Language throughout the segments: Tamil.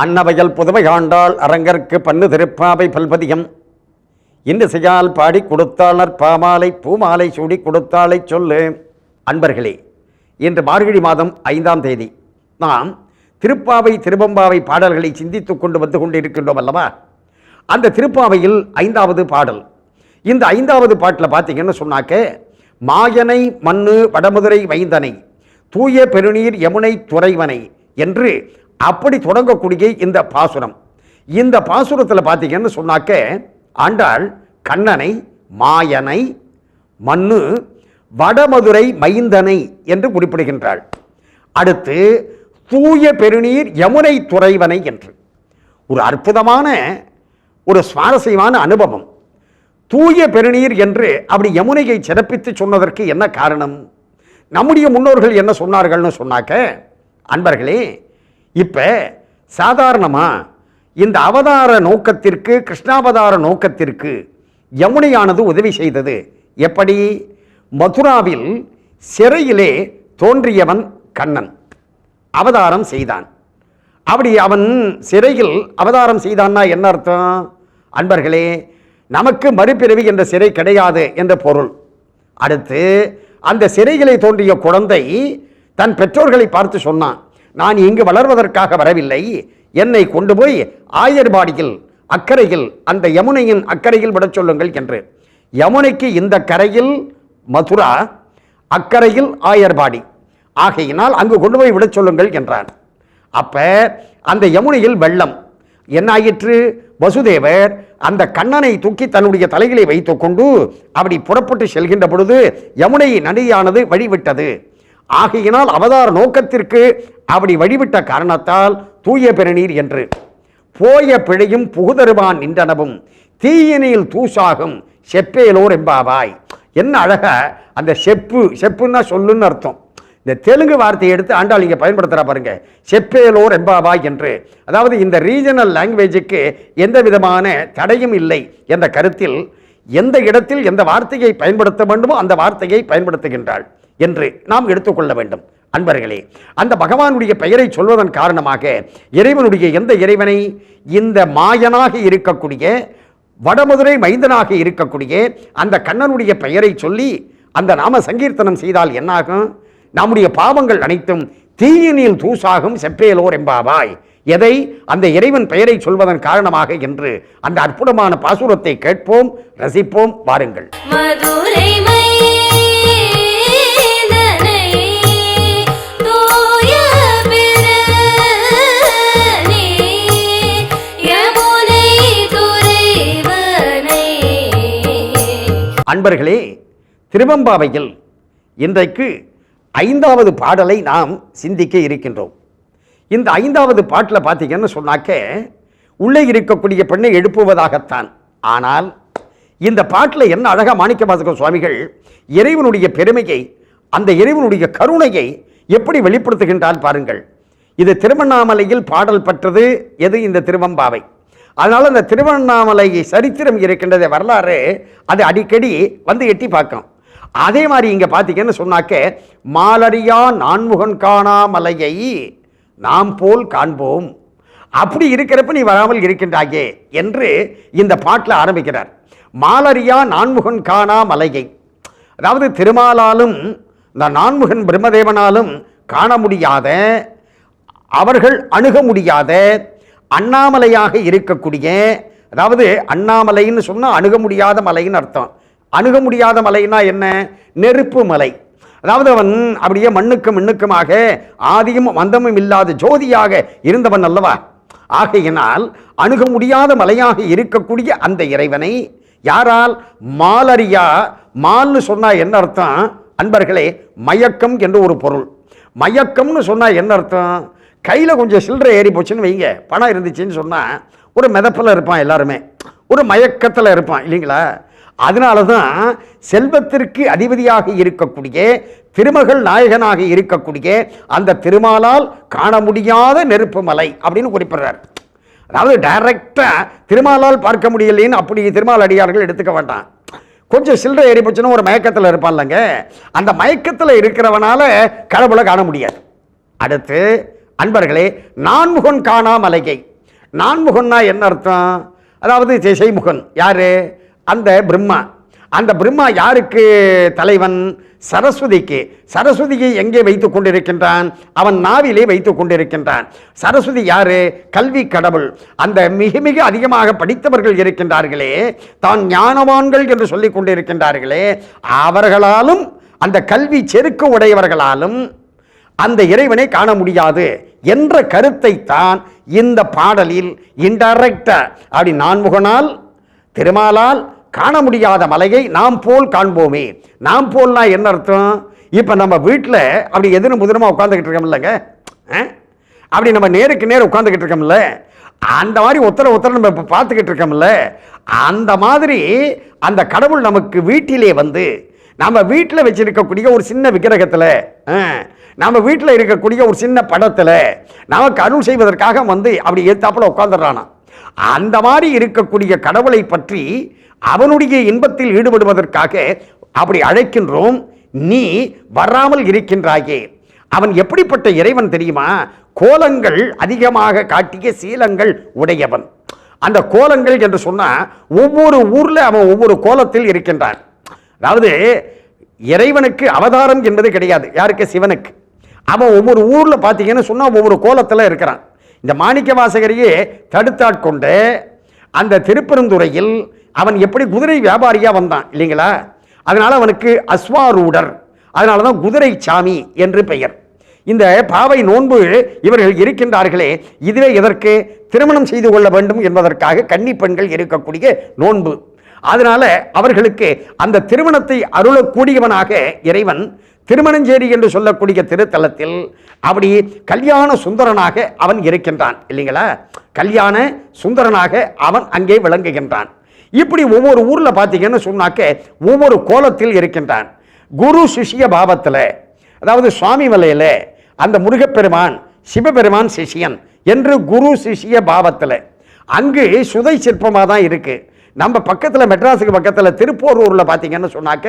அன்னவையல் புதுமை ஆண்டாள் அரங்கற்கு பன்னு திருப்பாவை பல்பதியம். இன்று செய்யால் பாடி கொடுத்தாளர் பாமாலை பூமாலை சூடி கொடுத்தாளை சொல்லு. அன்பர்களே இன்று மார்கழி மாதம் ஐந்தாம் தேதி. நாம் திருப்பாவை திருவம்பாவை பாடல்களை சிந்தித்துக் கொண்டு வந்து கொண்டிருக்கின்றோம் அல்லவா? அந்த திருப்பாவையில் ஐந்தாவது பாடல். இந்த ஐந்தாவது பாட்டில் பார்த்தீங்கன்னு சொன்னாக்க மாயனை மண்ணு வடமுதுரை வைந்தனை தூய பெருநீர் யமுனை துறைவனை என்று அப்படி தொடங்கக்கூடிய இந்த பாசுரம். இந்த பாசுரத்தில் பார்த்தீங்கன்னு சொன்னாக்க ஆண்டாள் கண்ணனை மாயனை மண்ணு வடமதுரை மைந்தனை என்று குறிப்பிடுகின்றாள். அடுத்து தூய பெருநீர் யமுனை துறைவனை என்று. ஒரு அற்புதமான ஒரு சுவாரஸ்யமான அனுபவம். தூய பெருநீர் என்று அப்படி யமுனையை சிறப்பித்து சொன்னதற்கு என்ன காரணம்? நம்முடைய முன்னோர்கள் என்ன சொன்னார்கள்னு சொன்னாக்க அன்பர்களே இப்போ சாதாரணமாக இந்த அவதார நோக்கத்திற்கு கிருஷ்ணாவதார நோக்கத்திற்கு யமுனையானது உதவி செய்தது. எப்படி? மதுராவில் சிறையிலே தோன்றியவன் கண்ணன். அவதாரம் செய்தான். அப்படி அவன் சிறையில் அவதாரம் செய்தான்னா என்ன அர்த்தம்? அன்பர்களே நமக்கு மறுபிறவி என்ற சிறை கிடையாது என்ற பொருள். அடுத்து அந்த சிறைகளை தோன்றிய குழந்தை தன் பெற்றோர்களை பார்த்து சொன்னான். நான் இங்கு வளர்வதற்காக வரவில்லை. என்னை கொண்டு போய் ஆயர்பாடியில் அக்கறையில் அந்த யமுனையின் அக்கறையில் விடச் சொல்லுங்கள் என்று. யமுனைக்கு இந்த கரையில் மதுரா அக்கறையில் ஆயர்பாடி. ஆகையினால் அங்கு கொண்டு போய் விடச் சொல்லுங்கள் என்றான். அப்ப அந்த யமுனையில் வெள்ளம். என்ன ஆயிற்று வசுதேவர் அந்த கண்ணனை தூக்கி தன்னுடைய தலைகளை வைத்துக்கொண்டு அப்படி புறப்பட்டு செல்கின்ற பொழுது யமுனை நதியானது வழிவிட்டது. ஆகையினால் அவதார நோக்கத்திற்கு அப்படி வழிவிட்ட காரணத்தால் தூய பெருநீர் என்று. போய பிழையும் புகுதருவான் நின்றனவும் தீயினில் தூசாகும் செப்பேலோர் எம்பாவாய் என்ன அழக அந்த செப்பு செப்புன்னா சொல்லுன்னு அர்த்தம். இந்த தெலுங்கு வார்த்தையை எடுத்து ஆண்டாள் இங்கே பயன்படுத்துகிறா பாருங்க. செப்பேலோர் எம்பாவாய் என்று. அதாவது இந்த ரீஜனல் லாங்குவேஜுக்கு எந்த விதமான தடையும் இல்லை என்ற கருத்தில் எந்த இடத்தில் எந்த வார்த்தையை பயன்படுத்த வேண்டுமோ அந்த வார்த்தையை பயன்படுத்துகின்றாள். என்று நாம் எடுத்துக்கொள்ள வேண்டும். அன்பர்களே அந்த பகவானுடைய பெயரை சொல்வதன் காரணமாக இறைவனுடைய எந்த இறைவனை இந்த மாயனாக இருக்கக்கூடிய வடமதுரை மைந்தனாக இருக்கக்கூடிய அந்த கண்ணனுடைய பெயரை சொல்லி அந்த நாம சங்கீர்த்தனம் செய்தால் என்னாகும்? நம்முடைய பாவங்கள் அனைத்தும் தீயினில் தூசாகும் செப்பேலோர் எம்பாவாய் எதை? அந்த இறைவன் பெயரை சொல்வதன் காரணமாக என்று அந்த அற்புதமான பாசுரத்தை கேட்போம் ரசிப்போம் வாருங்கள். அன்பர்களே திருவம்பாவையில் இன்றைக்கு ஐந்தாவது பாடலை நாம் சிந்திக்க இருக்கின்றோம். இந்த ஐந்தாவது பாட்டில் பார்த்தீங்கன்னு சொன்னாக்க உள்ளே இருக்கக்கூடிய பெண்ணை எழுப்புவதாகத்தான். ஆனால் இந்த பாட்டில் என்ன அழகா மாணிக்க வாசக சுவாமிகள் இறைவனுடைய பெருமையை அந்த இறைவனுடைய கருணையை எப்படி வெளிப்படுத்துகின்றால் பாருங்கள். இது திருவண்ணாமலையில் பாடல் பெற்றது எது இந்த திருவம்பாவை? அதனால் அந்த திருவண்ணாமலை சரித்திரம் இருக்கின்றத வரலாறு அது அடிக்கடி வந்து எட்டி பார்க்கும். அதே மாதிரி இங்கே பார்த்தீங்கன்னு சொன்னாக்க மாலரியா நான்முகன் காணாமலையை நாம் போல் காண்போம். அப்படி இருக்கிறப்ப நீ வராமல் இருக்கின்றாயே என்று இந்த பாட்டில் ஆரம்பிக்கிறார். மாலரியா நான்முகன் காணா மலையை அதாவது திருமாலாலும் இந்த நான்முகன் பிரம்மதேவனாலும் காண முடியாத அவர்கள் அணுக முடியாத அண்ணாமலையாக இருக்கக்கூடிய அதாவது அண்ணாமலைன்னு சொன்னால் அணுக முடியாத மலைன்னு அர்த்தம். அணுக முடியாத மலைன்னா என்ன? நெருப்பு மலை. அதாவது அவன் அப்படியே மண்ணுக்கு மண்ணுக்குமாக ஆதியும் மந்தமும் இல்லாத ஜோதியாக இருந்தவன் அல்லவா? ஆகையினால் அணுக முடியாத மலையாக இருக்கக்கூடிய அந்த இறைவனை யாரால்? மாலரியா. மால்னு சொன்னால் என்ன அர்த்தம்? அன்பர்களே மயக்கம் என்று ஒரு பொருள். மயக்கம்னு சொன்னால் என்ன அர்த்தம்? கையில் கொஞ்சம் சில்லறை ஏறி போச்சுன்னு வைங்க. பணம் இருந்துச்சுன்னு சொன்னால் ஒரு மிதப்பில் இருப்பான் எல்லாருமே. ஒரு மயக்கத்தில் இருப்பான் இல்லைங்களா? அதனால தான் செல்வத்திற்கு அதிபதியாக இருக்கக்கூடிய திருமகள் நாயகனாக இருக்கக்கூடிய அந்த திருமாலால் காண முடியாத நெருப்பு மலை அப்படின்னு குறிப்பிடுறார். அதாவது டைரக்டாக திருமாலால் பார்க்க முடியலைன்னு அப்படி திருமால் அடியார்கள் எடுத்துக்க வேண்டாம். கொஞ்சம் சில்லறை ஏறி போச்சுன்னா ஒரு மயக்கத்தில் இருப்பான்லங்க. அந்த மயக்கத்தில் இருக்கிறவனால கடவுளை காண முடியாது. அடுத்து அன்பர்களே நான்முகன் காணா மலைகை நான்முகன்னா என்ன அர்த்தம்? அதாவது திசைமுகன். யார்? அந்த பிரம்மா. அந்த பிரம்மா யாருக்கு தலைவன்? சரஸ்வதிக்கு. சரஸ்வதியை எங்கே வைத்து கொண்டிருக்கின்றான்? அவன் நாவிலே வைத்து கொண்டிருக்கின்றான். சரஸ்வதி யாரு? கல்வி கடவுள். அந்த மிக மிக அதிகமாக படித்தவர்கள் இருக்கின்றார்களே தான் ஞானவான்கள் என்று சொல்லிக் கொண்டிருக்கின்றார்களே அவர்களாலும் அந்த கல்வி செருக்கு உடையவர்களாலும் அந்த இறைவனை காண முடியாது. என்ற கருத்தை தான் இந்த பாடலில் இன்டைரக்டா அப்படி நான்முகனால் திருமாலால் காண முடியாத மலையை நாம் போல் காண்போமே. நாம் போல்னா என்ன அர்த்தம்? இப்போ நம்ம வீட்டில் அப்படி எதிரும் முதிரமாக உட்காந்துக்கிட்டு இருக்கோம்லங்க ஆ? அப்படி நம்ம நேருக்கு நேர் உட்காந்துக்கிட்டு இருக்கோம்ல அந்த மாதிரி ஒத்தர ஒத்தர நம்ம இப்போ பார்த்துக்கிட்டு இருக்கோம்ல அந்த மாதிரி அந்த கடவுள் நமக்கு வீட்டிலே வந்து நம்ம வீட்டில் வச்சுருக்கக்கூடிய ஒரு சின்ன விக்கிரகத்தில் நம்ம வீட்டில் இருக்கக்கூடிய ஒரு சின்ன படத்தில் நமக்கு அருள் செய்வதற்காக வந்து அப்படி ஏத்தாப்புல உட்காந்துடுறானா அந்த மாதிரி இருக்கக்கூடிய கடவுளை பற்றி அவனுடைய இன்பத்தில் ஈடுபடுவதற்காக அப்படி அழைக்கின்றோம். நீ வராமல் இருக்கின்றாயே. அவன் எப்படிப்பட்ட இறைவன் தெரியுமா? கோலங்கள் அதிகமாக காட்டிய சீலங்கள் உடையவன். அந்த கோலங்கள் என்று சொன்னா ஒவ்வொரு ஊர்ல அவன் ஒவ்வொரு கோலத்தில் இருக்கின்றான். அதாவது இறைவனுக்கு அவதாரம் என்பது கிடையாது. யாருக்கு? சிவனுக்கு. அவன் ஒவ்வொரு ஊரில் பார்த்தீங்கன்னு சொன்னா ஒவ்வொரு கோலத்தில் இருக்கிறான். இந்த மாணிக்க வாசகரையே தடுத்தாட்கொண்டு அந்த திருப்பெருந்துறையில் அவன் எப்படி குதிரை வியாபாரியாக வந்தான் இல்லைங்களா? அதனால் அவனுக்கு அஸ்வாரூடர் அதனால தான் குதிரை சாமி என்று பெயர். இந்த பாவை நோன்பு இவர்கள் இருக்கின்றார்களே இதுவே எதற்கு? திருமணம் செய்து கொள்ள வேண்டும் என்பதற்காக கன்னி பெண்கள் இருக்கக்கூடிய நோன்பு. அதனால அவர்களுக்கு அந்த திருமணத்தை அருளக்கூடியவனாக இறைவன் திருமணஞ்சேரி என்று சொல்லக்கூடிய திருத்தலத்தில் அப்படி கல்யாண சுந்தரனாக அவன் இருக்கின்றான் இல்லைங்களா? கல்யாண சுந்தரனாக அவன் அங்கே விளங்குகின்றான். இப்படி ஒவ்வொரு ஊரில் பார்த்தீங்கன்னு சொன்னாக்க ஒவ்வொரு கோலத்தில் இருக்கின்றான். குரு சிஷிய பாவத்தில் அதாவது சுவாமி மலையில அந்த முருகப்பெருமான் சிவபெருமான் சிஷ்யன் என்று குரு சிஷிய பாவத்தில். அங்கு சுதை சிற்பமாக தான் இருக்குது நம்ம பக்கத்தில் மெட்ராஸுக்கு பக்கத்தில் திருப்போரூரில் பார்த்தீங்கன்னு சொன்னாக்க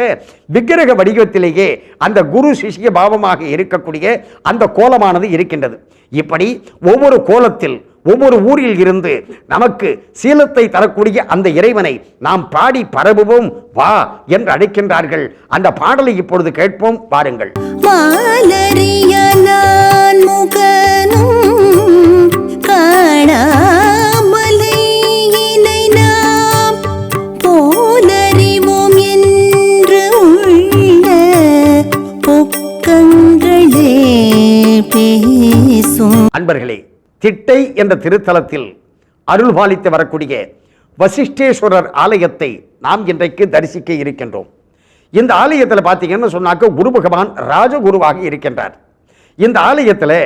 விக்கிரக வடிவத்திலேயே அந்த குரு சிஷ்ய பாவமாக இருக்கக்கூடிய அந்த கோலமானது இருக்கின்றது. இப்படி ஒவ்வொரு கோலத்தில் ஒவ்வொரு ஊரில் இருந்து நமக்கு சீலத்தை தரக்கூடிய அந்த இறைவனை நாம் பாடி பரவுவோம் வா என்று அழைக்கின்றார்கள். அந்த பாடலை இப்பொழுது கேட்போம் பாருங்கள் காணா அன்பர்களே திட்டை என்ற திருத்தலத்தில் அருள் பாலித்து வரக்கூடிய வசிஷ்டேஸ்வரர் ஆலயத்தை நாம் இன்றைக்கு தரிசிக்க இருக்கின்றோம். இந்த ஆலயத்தில் பார்த்தீங்கன்னு சொன்னாக்க குரு பகவான் ராஜகுருவாக இருக்கின்றார். இந்த ஆலயத்தில்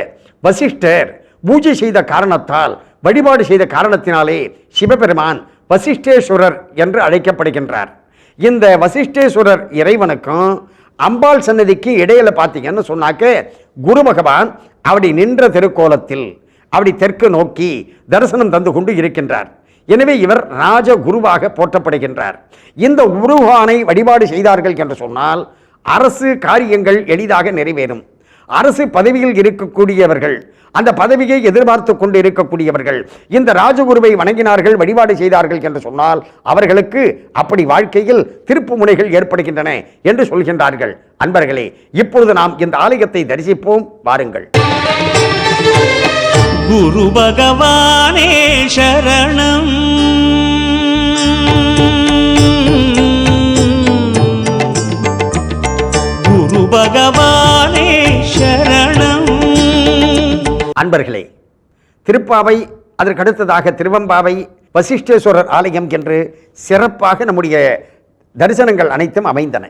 வசிஷ்டர் பூஜை செய்த காரணத்தால் வழிபாடு செய்த காரணத்தினாலே சிவபெருமான் வசிஷ்டேஸ்வரர் என்று அழைக்கப்படுகின்றார். இந்த வசிஷ்டேஸ்வரர் இறைவனுக்கும் அம்பாள் சன்னதிக்கு இடையில பார்த்தீங்கன்னு சொன்னாக்க குரு பகவான் அப்படி நின்ற திருக்கோலத்தில் அப்படி தெற்கு நோக்கி தரிசனம் தந்து கொண்டு இருக்கின்றார். எனவே இவர் ராஜ குருவாக போற்றப்படுகின்றார். இந்த உருவானை வழிபாடு செய்தார்கள் என்று சொன்னால் அரசு காரியங்கள் எளிதாக நிறைவேறும். அரசு பதவியில் இருக்கக்கூடியவர்கள் அந்த பதவியை எதிர்பார்த்து கொண்டு இருக்கக்கூடியவர்கள் இந்த ராஜகுருவை வணங்கினார்கள் வழிபாடு செய்தார்கள் என்று சொன்னால் அவர்களுக்கு அப்படி வாழ்க்கையில் திருப்பு முனைகள் ஏற்படுகின்றன என்று சொல்கின்றார்கள். அன்பர்களே இப்பொழுது நாம் இந்த ஆலயத்தை தரிசிப்போம். வாருங்கள். குரு பகவானே சரணம். அன்பர்களே திருப்பாவை அதற்கடுத்ததாக திருவம்பாவை வசிஷ்டேஸ்வரர் ஆலயம் என்று சிறப்பாக நம்முடைய தரிசனங்கள் அனைத்தும் அமைந்தன.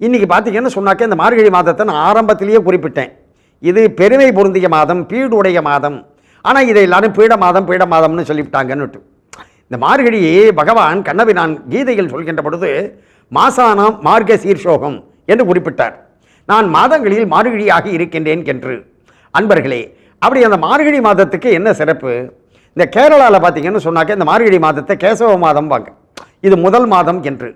இன்னைக்கு பார்த்தீங்கன்னு சொன்னாக்க இந்த மார்கழி மாதத்தை நான் ஆரம்பத்திலேயே குறிப்பிட்டேன். இது பெருமை பொருந்திய மாதம் பீடுடைய மாதம். ஆனால் இதை எல்லாரும் பீட மாதம் பீட மாதம்னு சொல்லிவிட்டாங்கன்னுட்டு. இந்த மார்கழியே பகவான் கண்ணவி நான் கீதையில் சொல்கின்ற பொழுது மாசானாம் மார்க்க சீர்ஷோகம் என்று குறிப்பிட்டார். நான் மாதங்களில் மார்கழியாக இருக்கின்றேன் என்று. அன்பர்களே அப்படி அந்த மார்கழி மாதத்துக்கு என்ன சிறப்பு? இந்த கேரளாவில் பார்த்தீங்கன்னு சொன்னாக்க இந்த மார்கழி மாதத்தை கேசவ மாதம் வாங்க. இது முதல் மாதம் என்று.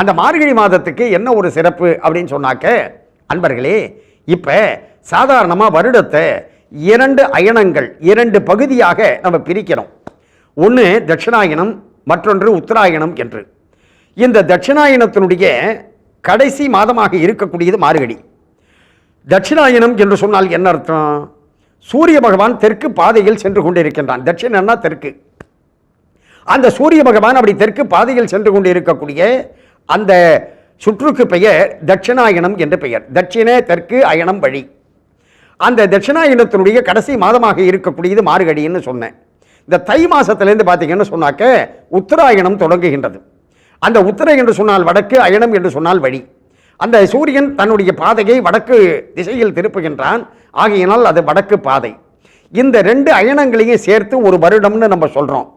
அந்த மார்கழி மாதத்துக்கு என்ன ஒரு சிறப்பு அப்படின்னு சொன்னாக்க அன்பர்களே இப்போ சாதாரணமாக வருடத்தை இரண்டு அயனங்கள் இரண்டு பகுதியாக நம்ம பிரிக்கிறோம். ஒன்று தட்சிணாயனம் மற்றொன்று உத்தராயணம் என்று. இந்த தட்சிணாயனத்தினுடைய கடைசி மாதமாக இருக்கக்கூடியது மார்கழி. தட்சிணாயனம் என்று சொன்னால் என்ன அர்த்தம்? சூரிய பகவான் தெற்கு பாதையில் சென்று கொண்டிருக்கின்றான். தட்சிணன்னா தெற்கு. அந்த சூரிய பகவான் அப்படி தெற்கு பாதையில் சென்று கொண்டு இருக்கக்கூடிய அந்த சுற்றுக்கு பெயர் தட்சிணாயனம் என்று பெயர். தட்சிண தெற்கு அயனம் வழி. அந்த தட்சிணாயனத்தினுடைய கடைசி மாதமாக இருக்கக்கூடியது மார்கழின்னு சொன்னேன். இந்த தை மாதத்துலேருந்து பார்த்தீங்கன்னு சொன்னாக்க உத்தராயணம் தொடங்குகின்றது. அந்த உத்தரை என்று சொன்னால் வடக்கு அயனம் என்று சொன்னால் வழி. அந்த சூரியன் தன்னுடைய பாதையை வடக்கு திசையில் திருப்புகின்றான். ஆகையினால் அது வடக்கு பாதை. இந்த ரெண்டு அயனங்களையும் சேர்த்து ஒரு வருடம்னு நம்ம சொல்கிறோம்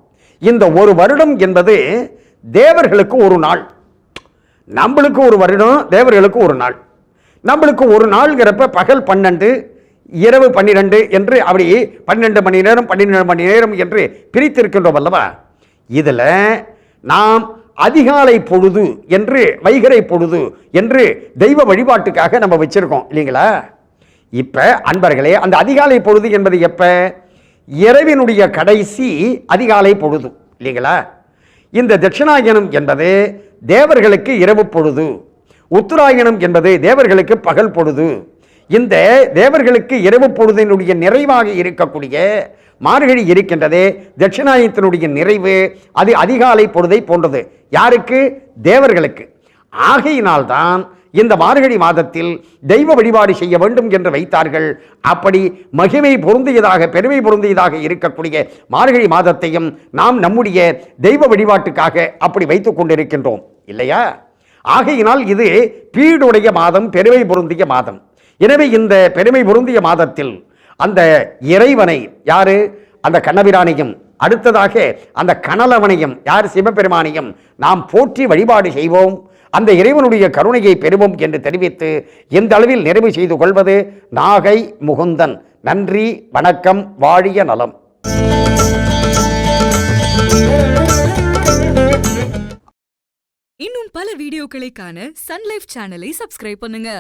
இந்த ஒரு வருடம் என்பது தேவர்களுக்கு ஒரு நாள். நம்மளுக்கு ஒரு வருடம் தேவர்களுக்கு ஒரு நாள். நம்மளுக்கு ஒரு நாள்ங்கிறப்ப பகல் பன்னெண்டு இரவு பன்னிரெண்டு என்று அப்படி பன்னெண்டு மணி நேரம் பன்னிரெண்டு மணி நேரம் என்று பிரித்திருக்கின்றோம் அல்லவா? இதில் நாம் அதிகாலை பொழுது என்று வைகரை பொழுது என்று தெய்வ வழிபாட்டுக்காக நம்ம வச்சுருக்கோம் இல்லைங்களா? இப்போ அன்பர்களே அந்த அதிகாலை பொழுது என்பது எப்போ? இரவினுடைய கடைசி அதிகாலை பொழுது இல்லைங்களா? இந்த தட்சிணாயனம் என்பது தேவர்களுக்கு இரவு பொழுது உத்தராயணம் என்பது தேவர்களுக்கு பகல் பொழுது. இந்த தேவர்களுக்கு இரவு பொழுதினுடைய நிறைவாக இருக்கக்கூடிய மார்கழி இருக்கின்றது தட்சிணாயனத்தினுடைய நிறைவு அது அதிகாலை பொழுதை போன்றது. யாருக்கு? தேவர்களுக்கு. ஆகையினால்தான் இந்த மார்கழி மாதத்தில் தெய்வ வழிபாடு செய்ய வேண்டும் என்று வைத்தார்கள். அப்படி மகிமை பொருந்தியதாக பெருமை பொருந்தியதாக இருக்கக்கூடிய மார்கழி மாதத்தையும் நாம் நம்முடைய தெய்வ வழிபாட்டுக்காக அப்படி வைத்துக் கொண்டிருக்கின்றோம். இல்லையா? ஆகையினால் இது பீடுடைய மாதம் பெருமை பொருந்திய மாதம். எனவே இந்த பெருமை பொருந்திய மாதத்தில் அந்த இறைவனை யாரு? அந்த கண்ணபிரானையும். அடுத்ததாக அந்த கனலவனையும் யார்? சிவபெருமானையும் நாம் போற்றி வழிபாடு செய்வோம். அந்த இறைவனுடைய கருணையை பெறுவோம் என்று தெரிவித்து எந்த அளவில் நிறைவு செய்து கொள்வது? நாகை முகுந்தன். நன்றி வணக்கம் வாழிய நலம். இன்னும் பல வீடியோக்களை காண சன் லைஃப் சேனலை சப்ஸ்கிரைப் பண்ணுங்க.